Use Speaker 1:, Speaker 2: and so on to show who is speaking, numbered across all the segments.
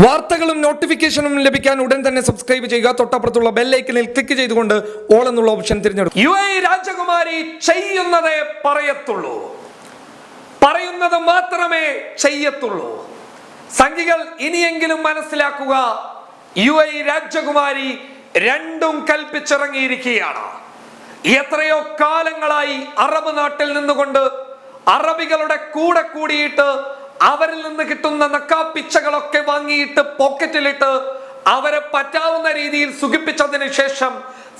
Speaker 1: വാർത്തകളും നോട്ടിഫിക്കേഷനും ലഭിക്കാൻ ഉടൻ തന്നെ സബ്സ്ക്രൈബ് ചെയ്യുക. തൊട്ടപ്പുറത്തുള്ള ബെല്ലൈക്കനിൽ ക്ലിക്ക് ചെയ്തുകൊണ്ട് ഓൾ എന്നുള്ള ഓപ്ഷൻ തിരഞ്ഞെടുക്കും യു എ രാജകുമാരി ചെയ്യുന്നതേ പറയത്തുള്ളൂ. പറയുന്നത് മാത്രമേ ചെയ്യത്തുള്ളൂ. സംഘികൾ ഇനിയെങ്കിലും മനസ്സിലാക്കുക. യു എ രാജകുമാരി രണ്ടും കൽപ്പിച്ചിറങ്ങിയിരിക്കുകയാണ്. എത്രയോ കാലങ്ങളായി അറബ് നാട്ടിൽ നിന്നുകൊണ്ട് അറബികളുടെ കൂടെ കൂടിയിട്ട് അവരിൽ നിന്ന് കിട്ടുന്ന നക്കാപ്പിച്ചകളൊക്കെ വാങ്ങിയിട്ട് പോക്കറ്റിലിട്ട് അവരെ പറ്റാവുന്ന രീതിയിൽ സുഖിപ്പിച്ചതിന് ശേഷം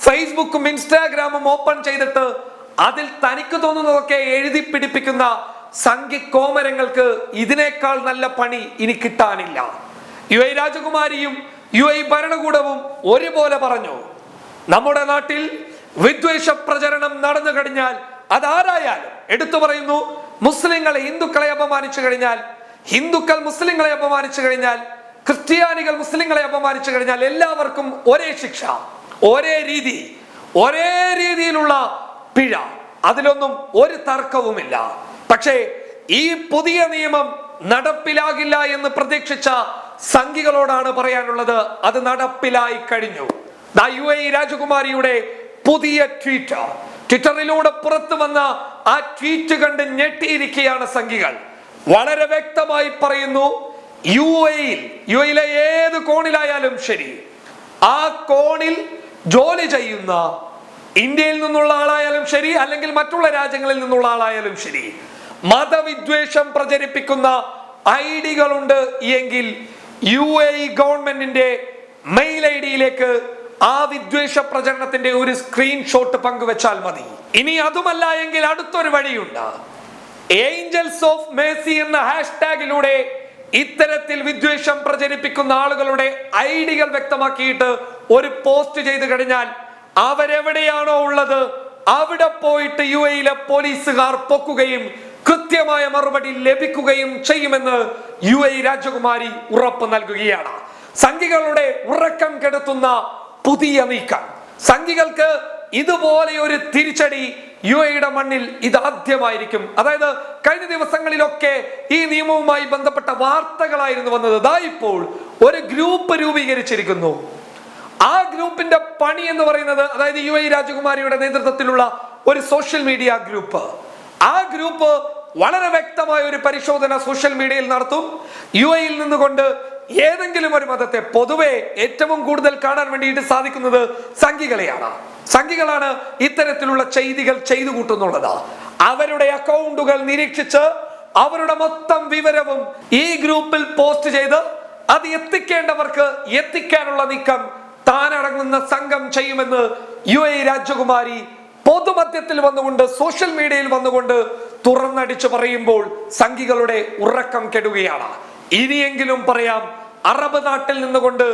Speaker 1: ഫേസ്ബുക്കും ഇൻസ്റ്റാഗ്രാമും ഓപ്പൺ ചെയ്തിട്ട് അതിൽ തനിക്ക് തോന്നുന്നതൊക്കെ എഴുതി പിടിപ്പിക്കുന്ന സംഘി കോമരങ്ങൾക്ക് ഇതിനേക്കാൾ നല്ല പണി ഇനി കിട്ടാനില്ല. യു ഐ രാജകുമാരിയും യു ഐ ഭരണകൂടവും ഒരുപോലെ പറഞ്ഞു. നമ്മുടെ നാട്ടിൽ വിദ്വേഷ പ്രചരണം നടന്നു കഴിഞ്ഞാൽ അതാരായാലും എടുത്തു പറയുന്നു മുസ്ലിങ്ങളെ ഹിന്ദുക്കളെ അപമാനിച്ചു കഴിഞ്ഞാൽ ഹിന്ദുക്കൾ മുസ്ലിങ്ങളെ അപമാനിച്ചു കഴിഞ്ഞാൽ ക്രിസ്ത്യാനികൾ മുസ്ലിങ്ങളെ അപമാനിച്ചു കഴിഞ്ഞാൽ എല്ലാവർക്കും ഒരേ ശിക്ഷ ഒരേ രീതി ഒരേ രീതിയിലുള്ള പിഴ. അതിലൊന്നും ഒരു തർക്കവുമില്ല. പക്ഷേ ഈ പുതിയ നിയമം നടപ്പിലാകില്ല എന്ന് പ്രതീക്ഷിച്ച സംഘികളോടാണ് പറയാനുള്ളത്. അത് നടപ്പിലായി കഴിഞ്ഞു. ദാ യു എ രാജകുമാരിയുടെ പുതിയ ട്വീറ്റ്. ട്വിറ്ററിലൂടെ പുറത്തു വന്ന ആ ട്വീറ്റ് കണ്ട് ഞെട്ടിയിരിക്കുകയാണ് സംഘികൾ. വളരെ വ്യക്തമായി പറയുന്നു യു എയിൽ യു എയിലെ ഏത് കോണിലായാലും ശരി ആ കോണിൽ ജോലി ചെയ്യുന്ന ഇന്ത്യയിൽ നിന്നുള്ള ആളായാലും ശരി അല്ലെങ്കിൽ മറ്റുള്ള രാജ്യങ്ങളിൽ നിന്നുള്ള ആളായാലും ശരി മതവിദ്വേഷം പ്രചരിപ്പിക്കുന്ന ഐ ഡികളുണ്ട് എങ്കിൽ യു എ ഗവൺമെന്റിന്റെ മെയിൽ ഐ ഡിയിലേക്ക് ആ വിദ്വേഷ പ്രചരണത്തിന്റെ ഒരു സ്ക്രീൻഷോട്ട് പങ്കുവെച്ചാൽ മതി. ഇനി അതുമല്ല എങ്കിൽ അടുത്തൊരു വഴിയുണ്ട്. ഏഞ്ചൽസ് ഓഫ് മേസി എന്ന ഹാഷ്ടാഗിലൂടെ ഇത്തരത്തിൽ വിദ്വേഷം പ്രചരിപ്പിക്കുന്ന ആളുകളുടെ ഐഡികൾ വ്യക്തമാക്കിയിട്ട് ഒരു പോസ്റ്റ് ചെയ്തു കഴിഞ്ഞാൽ അവരെവിടെയാണോ ഉള്ളത് അവിടെ പോയിട്ട് യു എയിലെ പോലീസുകാർ പൊക്കുകയും കൃത്യമായ മറുപടി ലഭിക്കുകയും ചെയ്യുമെന്ന് യു എ രാജകുമാരി ഉറപ്പ് നൽകുകയാണ്. സംഘികളുടെ ഉറക്കം കെടുത്തുന്ന പുതിയ നീക്കം. സംഘികൾക്ക് ഇതുപോലെ ഒരു തിരിച്ചടി യു എയുടെ മണ്ണിൽ ഇതാദ്യമായിരിക്കും. അതായത് കഴിഞ്ഞ ദിവസങ്ങളിലൊക്കെ ഈ നിയമവുമായി ബന്ധപ്പെട്ട വാർത്തകളായിരുന്നു വന്നത്. ദാ ഇപ്പോൾ ഒരു ഗ്രൂപ്പ് രൂപീകരിച്ചിരിക്കുന്നു. ആ ഗ്രൂപ്പിന്റെ പണി എന്ന് പറയുന്നത് അതായത് യു എ രാജകുമാരിയുടെ നേതൃത്വത്തിലുള്ള ഒരു സോഷ്യൽ മീഡിയ ഗ്രൂപ്പ്. ആ ഗ്രൂപ്പ് വളരെ വ്യക്തമായ ഒരു പരിശോധന സോഷ്യൽ മീഡിയയിൽ നടത്തും. യു എയിൽ നിന്നുകൊണ്ട് ഏതെങ്കിലും ഒരു മതത്തെ പൊതുവെ ഏറ്റവും കൂടുതൽ കാണാൻ വേണ്ടിയിട്ട് സാധിക്കുന്നത് സംഘികളെയാണ്. സംഘികളാണ് ഇത്തരത്തിലുള്ള ചെയ്തികൾ ചെയ്തു കൂട്ടുന്നുള്ളത്. അവരുടെ അക്കൗണ്ടുകൾ നിരീക്ഷിച്ച് അവരുടെ മൊത്തം വിവരവും ഈ ഗ്രൂപ്പിൽ പോസ്റ്റ് ചെയ്ത് അത് എത്തിക്കേണ്ടവർക്ക് എത്തിക്കാനുള്ള നീക്കം താനടങ്ങുന്ന സംഘം ചെയ്യുമെന്ന് യു എ രാജകുമാരി പൊതുമധ്യത്തിൽ വന്നുകൊണ്ട് സോഷ്യൽ മീഡിയയിൽ വന്നുകൊണ്ട് തുറന്നടിച്ചു പറയുമ്പോൾ സംഘികളുടെ ഉറക്കം കെടുകയാണ്. ഇനിയെങ്കിലും പറയാം അറബ് നാട്ടിൽ നിന്നുകൊണ്ട്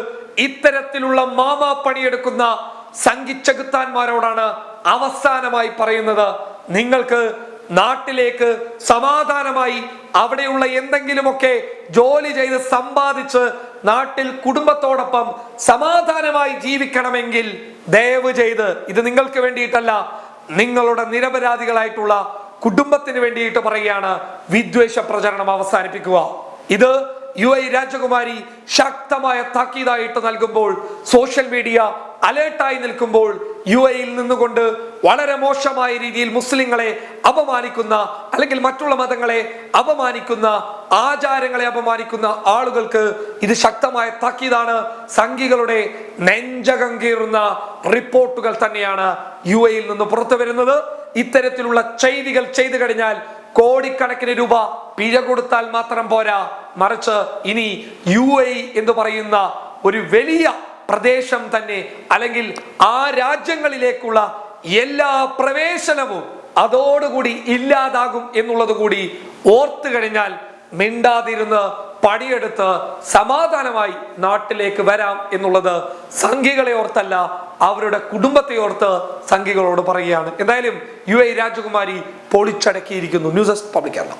Speaker 1: ഇത്തരത്തിലുള്ള മാമാ പണിയെടുക്കുന്ന സംഘിച്ചകുത്താന്മാരോടാണ് അവസാനമായി പറയുന്നത്. നിങ്ങൾക്ക് നാട്ടിലേക്ക് സമാധാനമായി അവിടെയുള്ള എന്തെങ്കിലുമൊക്കെ ജോലി ചെയ്ത് സമ്പാദിച്ച് നാട്ടിൽ കുടുംബത്തോടൊപ്പം സമാധാനമായി ജീവിക്കണമെങ്കിൽ ദയവ് ചെയ്ത് ഇത് നിങ്ങൾക്ക് വേണ്ടിയിട്ടല്ല നിങ്ങളുടെ നിരപരാധികളായിട്ടുള്ള കുടുംബത്തിന് വേണ്ടിയിട്ട് പറയുകയാണ് വിദ്വേഷ പ്രചരണം അവസാനിപ്പിക്കുക. ഇത് യു ഐ രാജകുമാരി ശക്തമായ താക്കീതായിട്ട് നൽകുമ്പോൾ സോഷ്യൽ മീഡിയ അലേർട്ടായി നിൽക്കുമ്പോൾ യു എയിൽ നിന്നുകൊണ്ട് വളരെ മോശമായ രീതിയിൽ മുസ്ലിങ്ങളെ അപമാനിക്കുന്ന അല്ലെങ്കിൽ മറ്റുള്ള മതങ്ങളെ അപമാനിക്കുന്ന ആചാരങ്ങളെ അപമാനിക്കുന്ന ആളുകൾക്ക് ഇത് ശക്തമായ താക്കീതാണ്. സംഘികളുടെ നെഞ്ചകം കീറുന്ന റിപ്പോർട്ടുകൾ തന്നെയാണ് യു എയിൽ നിന്ന് പുറത്തു വരുന്നത് ഇത്തരത്തിലുള്ള ചെയ്തികൾ ചെയ്തു കഴിഞ്ഞാൽ കോടിക്കണക്കിന് രൂപ പിഴ കൊടുത്താൽ മാത്രം പോരാ. മറിച്ച് ഇനി യു എന്ന് പറയുന്ന ഒരു വലിയ പ്രദേശം തന്നെ അല്ലെങ്കിൽ ആ രാജ്യങ്ങളിലേക്കുള്ള എല്ലാ പ്രവേശനവും അതോടുകൂടി ഇല്ലാതാകും എന്നുള്ളത് കൂടി ഓർത്തു കഴിഞ്ഞാൽ മിണ്ടാതിരുന്ന് പണിയെടുത്ത് സമാധാനമായി നാട്ടിലേക്ക് വരാം എന്നുള്ളത് സംഘികളെ ഓർത്തല്ല അവരുടെ കുടുംബത്തെ ഓർത്ത് സംഘികളോട് പറയുകയാണ്. എന്തായാലും യു എ രാജകുമാരി പൊളിച്ചടക്കിയിരിക്കുന്നു. News desk public Kerala.